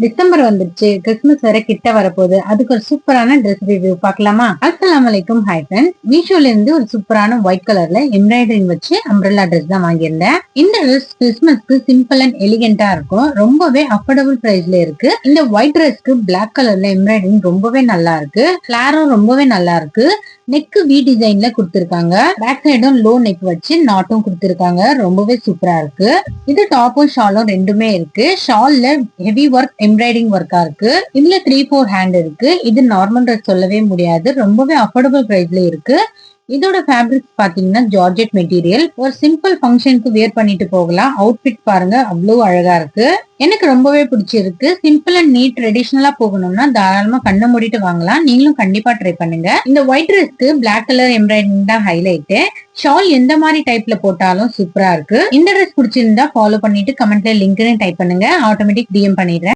December வந்துருச்சு. Christmas வேற கிட்ட வரப்போகுது. அதுக்கு ஒரு சூப்பரான ட்ரெஸ் ரிவ்யூ பார்க்கலாமா? அஸ்லாம் வலைக்கும் ஹாய் ஃப்ரெண்ட் மீஷோல இருந்து ஒரு சூப்பரான ஒயிட் கலர்ல எம்ப்ராய்டரிங் வச்சு அம்ப்ரல்லா ட்ரெஸ் தான் வாங்கியிருந்தேன். இந்த ட்ரெஸ் கிறிஸ்துமஸ்க்கு சிம்பிள் அண்ட் எலிகென்டா இருக்கும். ரொம்பவே அஃபோர்டபுள் பிரைஸ்ல இருக்கு. இந்த ஒயிட் ட்ரெஸ்க்கு பிளாக் கலர்ல எம்ப்ராய்டரிங் ரொம்பவே நல்லா இருக்கு. ஃபிளாரும் ரொம்பவே நல்லா இருக்கு. நெக் வி டிசைன்ல கொடுத்திருக்காங்க. பேக் சைடும் லோ நெக் வச்சு நாட்டும் கொடுத்திருக்காங்க. ரொம்பவே சூப்பரா இருக்கு. இது டாப்பும் ஷாலும் ரெண்டுமே இருக்கு. ஷால்ல ஹெவி ஒர்க் எம்ப்ராய்டிங் ஒர்க்கா இருக்கு. இதுல த்ரீ ஃபோர் ஹேண்ட் இருக்கு. இது நார்மல் ட்ரெஸ் சொல்லவே முடியாது. ரொம்பவே அஃபோர்டபுள் பிரைஸ்ல இருக்கு. இதோட ஃபேப்ரிக் பாத்தீங்கன்னா ஜார்ஜெட் மெட்டீரியல் ஒரு சிம்பிள் ஃபங்க்ஷனுக்கு வியர் பண்ணிட்டு போகலாம். அவுட்ஃபிட் பாருங்க அவ்வளவு அழகா இருக்கு. எனக்கு ரொம்பவே பிடிச்சிருக்கு. சிம்பிள் அண்ட் நீட் ட்ரெடிஷ்னலா போகணும்னா தாராளமா கண்ணை மூடிட்டு வாங்கலாம். நீங்களும் கண்டிப்பா ட்ரை பண்ணுங்க. இந்த ஒயிட் ட்ரெஸ்க்கு பிளாக் கலர் எம்ப்ராய்டிங் தான் ஹைலைட் ஷால் எந்த மாதிரி டைப்ல போட்டாலும் சூப்பரா இருக்கு. இந்த ட்ரெஸ் பிடிச்சிருந்தா ஃபாலோ பண்ணிட்டு கமெண்ட்ல லிங்க்னு டைப் பண்ணுங்க. ஆட்டோமேட்டிக் டிஎம் பண்ணிடுறேன்.